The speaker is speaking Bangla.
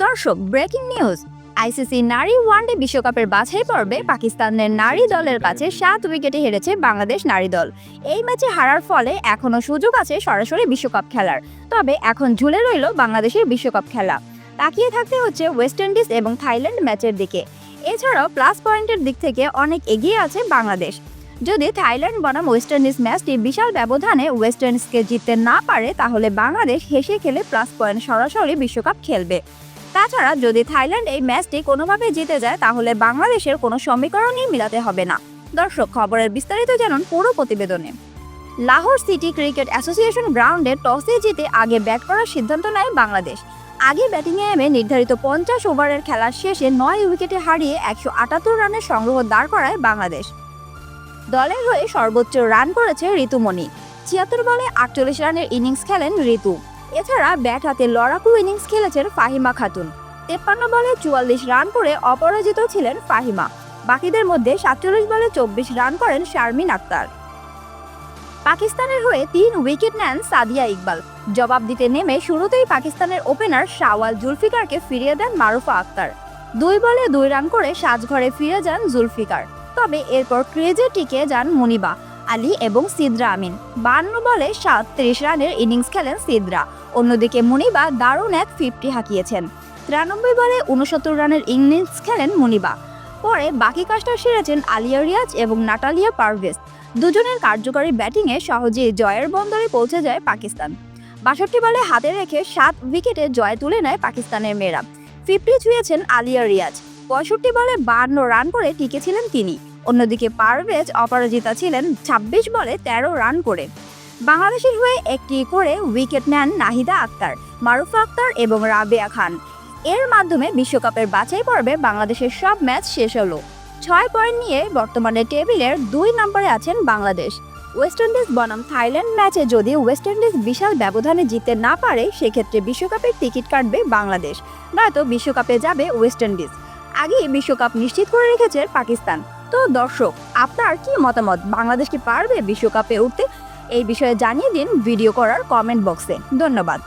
দর্শক ব্রেকিং নিউজ আইসিসি নারী ওয়ানডে বিশ্বকাপের বাছাই পর্বে পাকিস্তানের নারী দলের কাছে সাত উইকেটে হেরেছে বাংলাদেশ নারী দল। এই ম্যাচে হারার ফলে এখনও সুযোগ আছে সরাসরি বিশ্বকাপ খেলার। তবে এখন ঝুলে রইল বাংলাদেশের বিশ্বকাপ খেলা। তাকিয়ে থাকতে হচ্ছে ওয়েস্ট ইন্ডিজ এবং থাইল্যান্ড ম্যাচের দিকে। এছাড়াও প্লাস পয়েন্টের দিক থেকে অনেক এগিয়ে আছে বাংলাদেশ। যদি থাইল্যান্ড বনাম ওয়েস্ট ইন্ডিজ ম্যাচটি বিশাল ব্যবধানে ওয়েস্ট ইন্ডিজকে জিততে না পারে তাহলে বাংলাদেশ হেসে খেলে প্লাস পয়েন্ট সরাসরি বিশ্বকাপ খেলবে। তাছাড়া যদি থাইল্যান্ড এই ম্যাচটি কোনোভাবে জিতে যায়, তাহলে বাংলাদেশের কোনো সমীকরণই মিলাতে হবে না। দর্শক, খবরের বিস্তারিত জানুন পুরো প্রতিবেদনে। লাহোর সিটি ক্রিকেট অ্যাসোসিয়েশন গ্রাউন্ডে টসে জিতে আগে ব্যাট করার সিদ্ধান্ত নেয় বাংলাদেশ। আগে ব্যাটিংয়ে নেমে নির্ধারিত পঞ্চাশ ওভারের খেলার শেষে নয় উইকেটে হারিয়ে একশো আটাত্তর রানের সংগ্রহ দাঁড় করায় বাংলাদেশ। দলের হয়ে সর্বোচ্চ রান করেছে ঋতুমণি। ছিয়াত্তর বলে আটচল্লিশ রানের ইনিংস খেলেন ঋতু। এছাড়া ব্যাট হাতে লড়াকু ইনিংস খেলেছেন ফাহিমা খাতুন। তেপ্পান্ন বলে চুয়াল্লিশ রান করে অপরাজিত ছিলেন ফাহিমা। বাকিদের মধ্যে সাতচল্লিশ বলে চব্বিশ রান করেন শারমিন আক্তার। পাকিস্তানের হয়ে তিন উইকেট নেন সাদিয়া ইকবাল। জবাব দিতে নেমে শুরুতেই পাকিস্তানের ওপেনার শাওয়াল জুলফিকারকে ফিরিয়ে দেন মারুফা আক্তার। দুই বলে দুই রান করে সাজঘরে ফিরে যান জুলফিকার। তবে এরপর ক্রেজে টিকে যান মুনিবা। আলী এবং সিদ্রা আমিন। বান্ন বলে সাতত্রিশ রানের ইনিংস খেলেন সিদ্রা। অন্যদিকে মুনিবা দারুণ এক ফিফটি হাঁকিয়েছেন। তিরানব্বই বলে উনসত্তর রানের ইনিংস খেলেন মুনিবা। পরে বাকি কাজটা সেরেছেন আলিয়া রিয়াজ এবং নাটালিয়া পারভেজ। দুজনের কার্যকরী ব্যাটিংয়ে সহজেই জয়ের বন্দরে পৌঁছে যায় পাকিস্তান। বাষট্টি বলে হাতে রেখে সাত উইকেটে জয় তুলে নেয় পাকিস্তানের মেয়েরা। ফিফটি ছুঁয়েছেন আলিয়া রিয়াজ। পঁয়ষট্টি বলে বান্ন রান করে টিকেছিলেন তিনি। অন্যদিকে পারভেজ অপরাজিতা ছিলেন ২৬ বলে ১৩ রান করে। বাংলাদেশের হয়ে একটি করে উইকেট নেন নাহিদা আক্তার, মারুফা আক্তার এবং রাবেয়া খান। এর মাধ্যমে বিশ্বকাপের বাছাই পর্বে বাংলাদেশের সব ম্যাচ শেষ হলো। ছয় পয়েন্ট নিয়ে বর্তমানে টেবিলের দুই নম্বরে আছেন বাংলাদেশ। ওয়েস্ট ইন্ডিজ বনাম থাইল্যান্ড ম্যাচে যদি ওয়েস্ট ইন্ডিজ বিশাল ব্যবধানে জিততে না পারে, সেক্ষেত্রে বিশ্বকাপের টিকিট কাটবে বাংলাদেশ। নয়তো বিশ্বকাপে যাবে ওয়েস্ট ইন্ডিজ। আগেই বিশ্বকাপ নিশ্চিত করে রেখেছে পাকিস্তান। তো দর্শক, আপনার কি মতামত? বাংলাদেশ কি পারবে বিশ্বকাপে উঠতে? এই বিষয়ে জানিয়ে দিন ভিডিও করার কমেন্ট বক্সে ধন্যবাদ।